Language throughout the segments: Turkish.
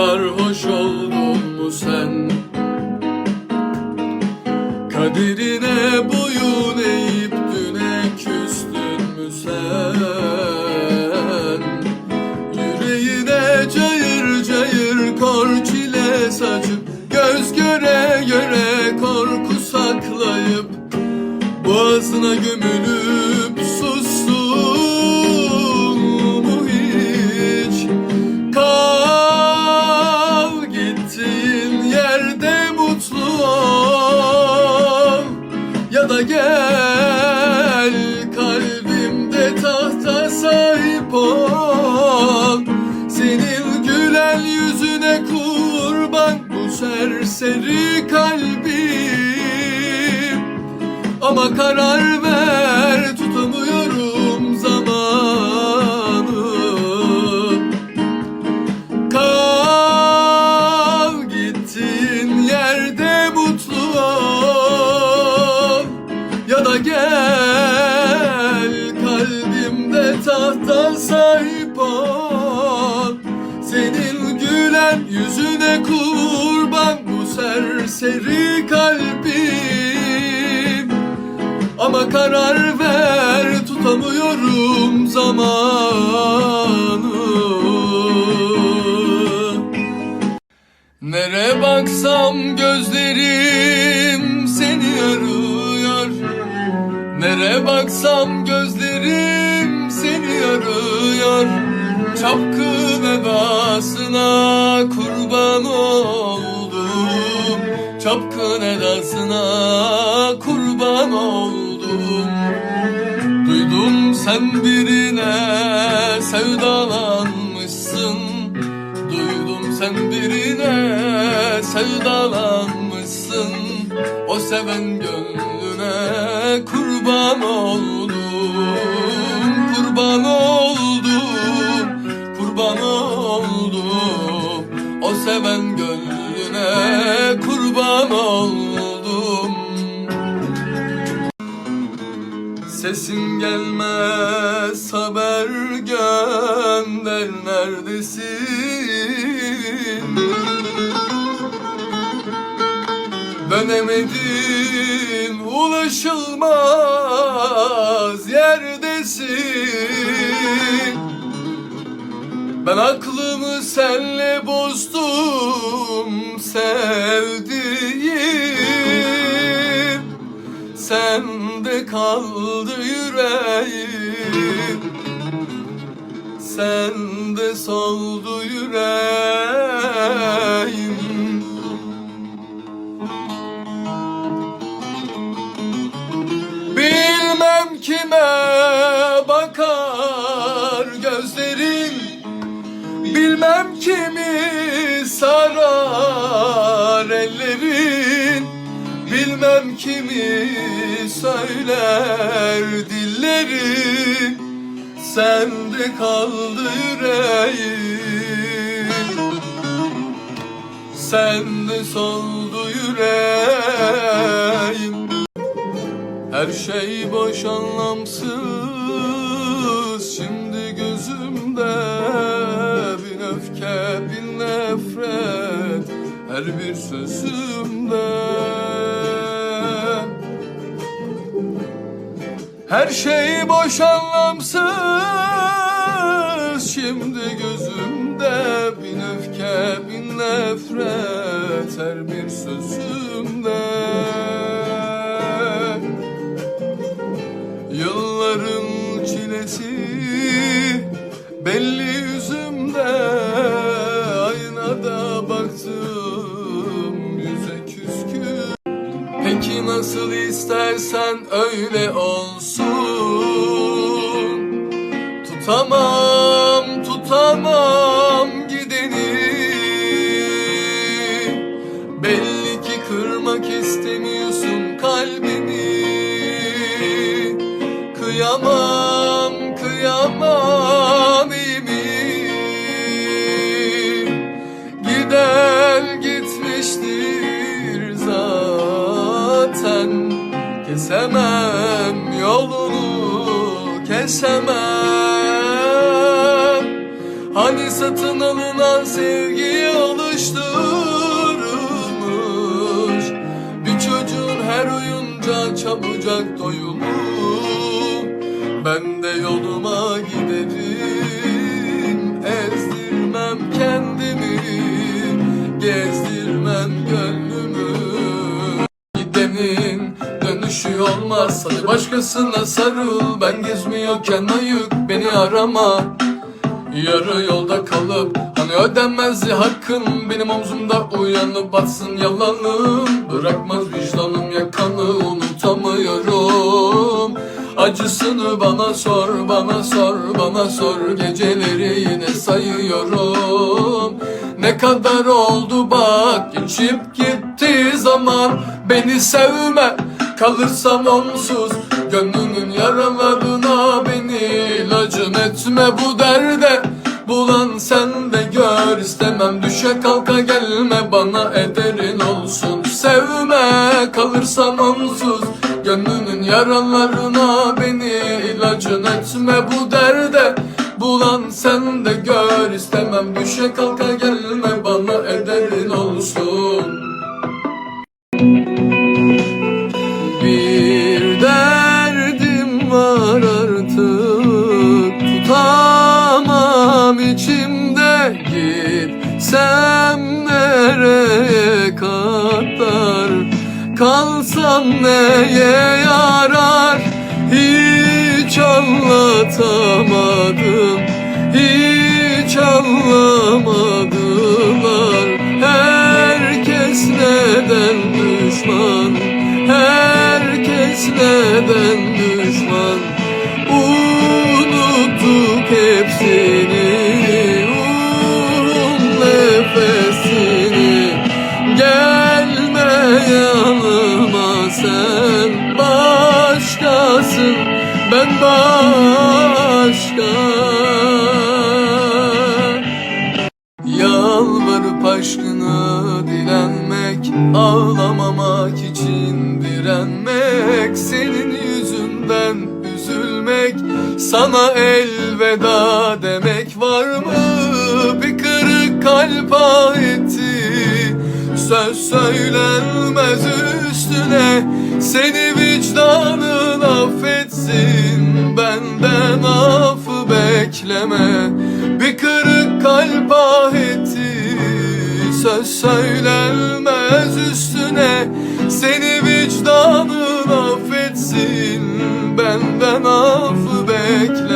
sarhoş oldun serseri kalbim. Ama karar ver serseri kalbim. Ama karar ver tutamıyorum zamanı. Nere baksam gözlerim seni arıyor. Nere baksam gözlerim seni arıyor. Çapkın edasına kurban oldum Çapkın edasına kurban oldum. Duydum sen birine sevdalanmışsın. Duydum sen birine sevdalanmışsın. O seven gönlüne kurban oldum. Kurban oldum, kurban oldum. O seven Sesin gelmez haber gönder neredesin? Dönemedin ulaşılmaz yerdesin. Ben aklımı senle bozdum sevdiğim. Sende kaldı yüreğim. Sende soldu yüreğim. Bilmem kime bakar gözlerin. Bilmem kimi sarar ellerin. Bilmem kimi söyler dillerin Sende kaldı yüreğim Sende soldu yüreğim her şey boş anlamsız. Şimdi gözümde Bin öfke bin nefret. Her bir sözümde Her şey boş anlamsız. Şimdi gözümde Bin öfke bin nefret Her bir sözümde. Yılların çilesi belli yüzümde. Aynada baktım yüze küskün. Peki nasıl istersen öyle olsun Sama satın alınan sevgi oluşturmuş Bir çocuğun her oyuncağı çabucak doyulur. Ben de yoluma giderim Ezdirmem kendimi Gezdirmem gönlümü. Gidenin dönüşü olmaz Hadi başkasına sarıl. Ben gezmiyorken ayık beni arama Yarı yolda kalıp Hani ödenmezdi hakkın. Benim omzumda uyanıp batsın yalanım. Bırakmaz vicdanım yakanı unutamıyorum. Acısını bana sor, bana sor, bana sor. Geceleri yine sayıyorum. Ne kadar oldu bak Geçip gitti zaman. Beni sevme Kalırsam onsuz. Gönlünün yaralarına beni etme bu derde Bulan sen de gör. İstemem düşe kalka gelme bana ederin olsun. Sevme kalırsam onsuz. Gönlünün yaralarına beni ilacın etme bu derde. Bulan sen de gör. İstemem düşe kalka gelme bana ederin olsun. Bir içimde Gitsem nereye kadar? Kalsam neye yarar? Hiç anlatamadım Hiç anlamadılar. Herkes neden düşman? Herkes neden düşman? Unuttuk başka Yalvarıp aşkını dilenmek Ağlamamak için direnmek Senin yüzünden üzülmek Sana elveda demek var mı? Bir kırık kalp ah etti Söz söylenmez üstüne Seni vicdanın affetsin Benden affı bekleme Bir kırık kalp ah etti Söz söylenmez üstüne Seni vicdanın affetsin. Benden affı bekleme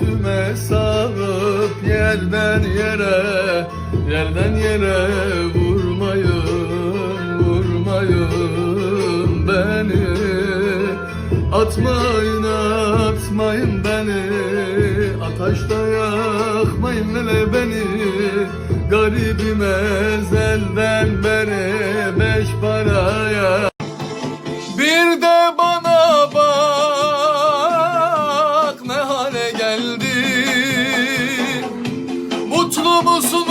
üstüme sarıp yerden yere Yerden yere vurmayın, vurmayın beni. Atmayın, atmayın beni Ataşta yakmayın hele beni. Garibim ezelden beri beş paraya Mutlu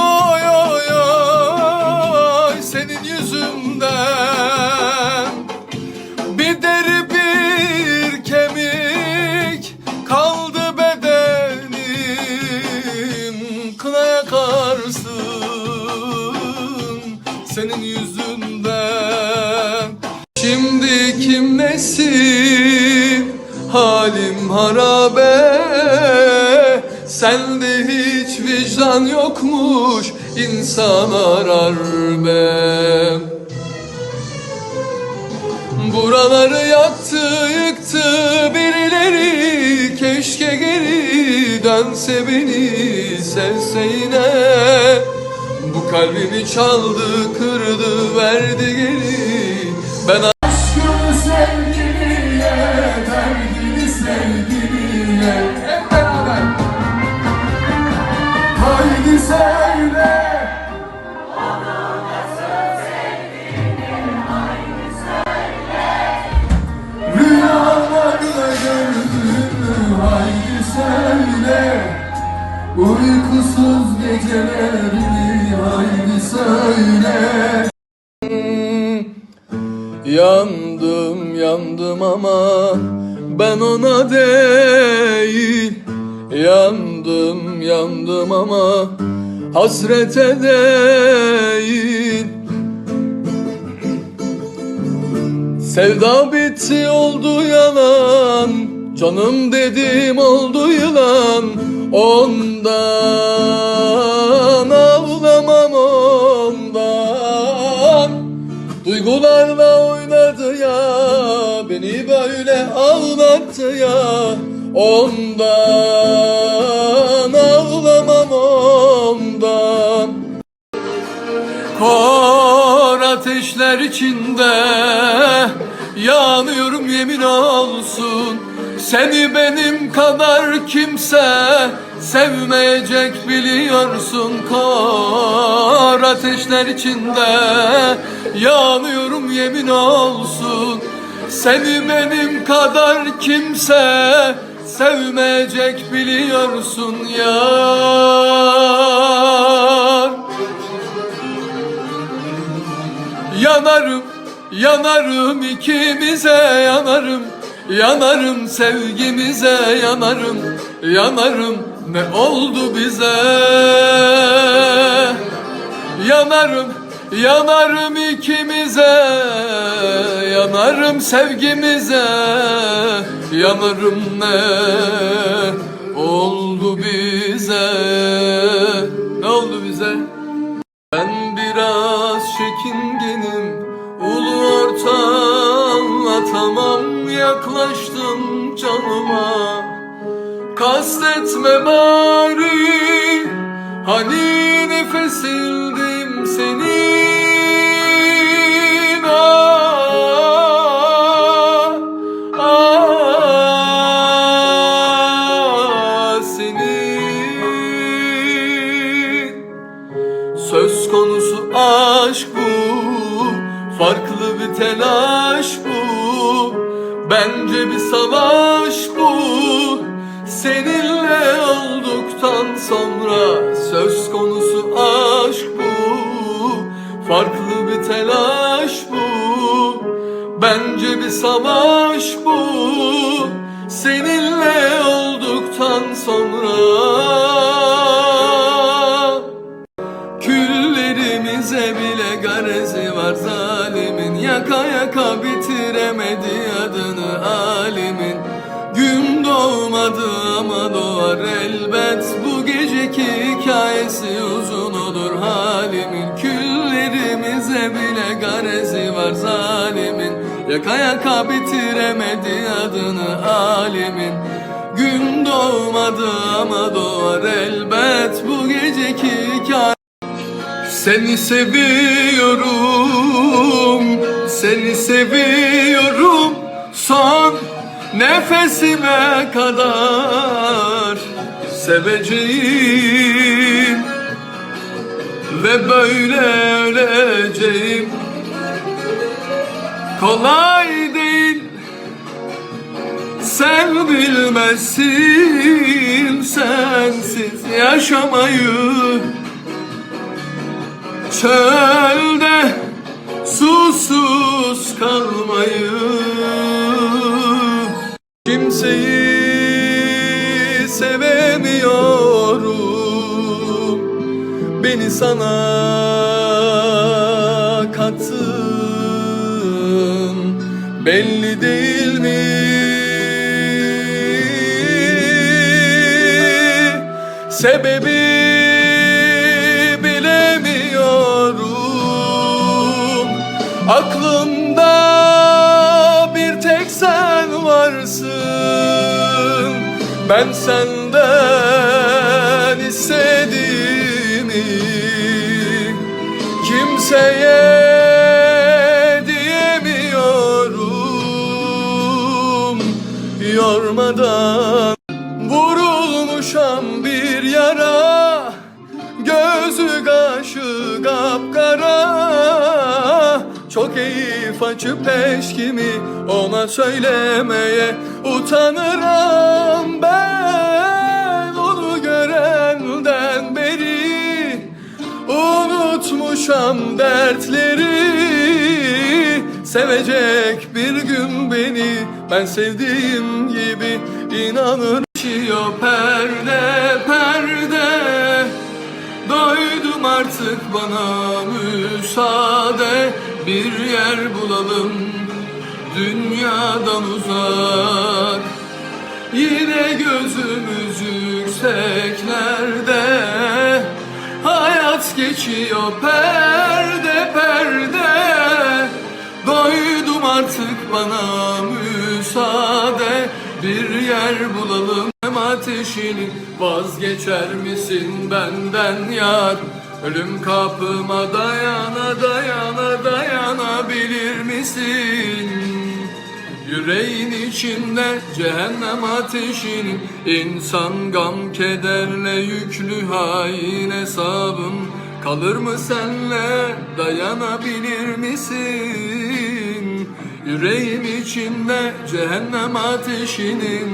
yokmuş insan arar be. Buraları yaktı yıktı birileri. Keşke geri dönse beni sevse yine Bu kalbimi çaldı kırdı verdi geri. Ben Uykusuz gecelerimi haydi söyle. Yandım yandım ama ben ona değil. Yandım yandım ama hasrete değil. Sevda bitti oldu yalan Canım dedim oldu yılan. Ondan ya Ondan ağlamam ondan. Kor ateşler içinde Yanıyorum yemin olsun. Seni benim kadar kimse Sevmeyecek biliyorsun. Kor ateşler içinde Yanıyorum yemin olsun Seni benim kadar kimse Sevmeyecek biliyorsun yar Yanarım, yanarım ikimize yanarım. Yanarım sevgimize yanarım. Yanarım ne oldu bize? Yanarım, yanarım ikimize Yanarım sevgimize. Yanarım ne oldu bize? Ne oldu bize? Ben biraz çekingenim Ulu orta anlatamam. Yaklaştım canıma. Kastetme bari Hani nefesildim senin sonra Söz konusu aşk bu Farklı bir telaş bu. Bence bir savaş bu Seninle olduktan sonra. Küllerimize bile garezi var zalimin Yaka yaka bitiremedi adını alimin. Gün doğmadı ama doğar elbet Bu geceki hikayesi uzun olur halimin? Küllerimize bile garezi var zalimin. Yaka yaka bitiremedi adını alimin. Gün doğmadı ama doğar elbet Bu geceki hikayesi seni seviyorum, seni seviyorum. Son nefesime kadar seveceğim Ve böyle öleceğim. Kolay değil sen bilmezsin sensiz yaşamayı. Çölde susuz kalmayı. Kimseyi sana kattım. Belli değil mi? Sebebi bilemiyorum. Aklımda bir tek sen varsın. Ben senden kimseye diyemiyorum. Yormadan vurulmuşam bir yara Gözü kaşı kapkara. Çok keyif açıp eşkimi ona söylemeye utanırım ben unutmuşam dertleri. Sevecek bir gün beni ben sevdiğim gibi inanır Çiyor perde perde. Doydum artık bana müsaade. Bir yer bulalım dünyadan uzak. Yine gözümüz yükseklerde Hayat geçiyor perde perde. Doydum artık bana müsaade. Bir yer bulalım hem ateşini. Vazgeçer misin benden yar? Ölüm kapıma dayana dayana dayanabilir misin? Yüreğin içinde cehennem ateşinin insan gam kederle yüklü hain hesabım Kalır mı senle dayanabilir misin? Yüreğim içinde cehennem ateşinin